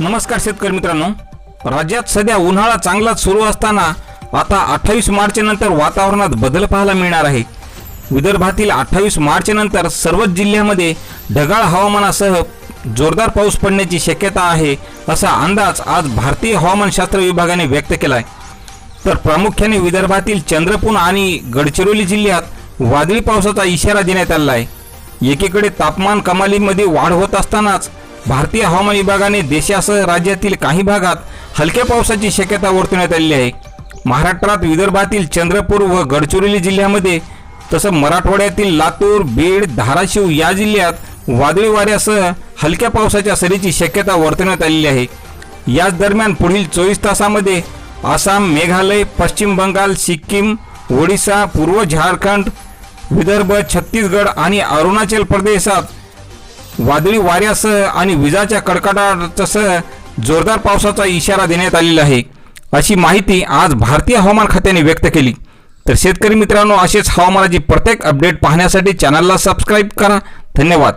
नमस्कार शेतकरी मित्रांनो. राज्यात सध्या उन्हाळा चांगलाच सुरू असताना आता अठ्ठावीस मार्चनंतर वातावरणात बदल पाहायला मिळणार आहे. विदर्भातील अठ्ठावीस मार्चनंतर सर्वच जिल्ह्यामध्ये ढगाळ हवामानासह जोरदार पाऊस पडण्याची शक्यता आहे असा अंदाज आज भारतीय हवामानशास्त्र विभागाने व्यक्त केला आहे तर प्रामुख्याने विदर्भातील चंद्रपूर आणि गडचिरोली जिल्ह्यात वादळी पावसाचा इशारा देण्यात आला आहे. एकीकडे तापमान कमालीमध्ये वाढ होत असतानाच भारतीय हवामान विभागाने देशासह राज्यातील काही भागात हलक्या पावसाची शक्यता वर्तवण्यात आलेली आहे. महाराष्ट्रात विदर्भातील चंद्रपूर व गडचिरोली जिल्ह्यामध्ये तसं मराठवाड्यातील लातूर बीड धाराशिव या जिल्ह्यात वादळी वाऱ्यासह हलक्या पावसाच्या सरीची शक्यता वर्तवण्यात आलेली आहे. याच दरम्यान पुढील चोवीस तासामध्ये आसाम मेघालय पश्चिम बंगाल सिक्कीम ओडिसा पूर्व झारखंड विदर्भ छत्तीसगड आणि अरुणाचल प्रदेशात वादळी वाऱ्यासह आणि विजाच्या कडकडाटासह जोरदार पावसाचा इशारा देण्यात आलेला आहे. अशी माहिती आज भारतीय हवामान खात्याने व्यक्त केली. तर शेतकरी मित्रांनो असेच हवामानाची प्रत्येक अपडेट पाहण्यासाठी चॅनलला सबस्क्राईब करा. धन्यवाद.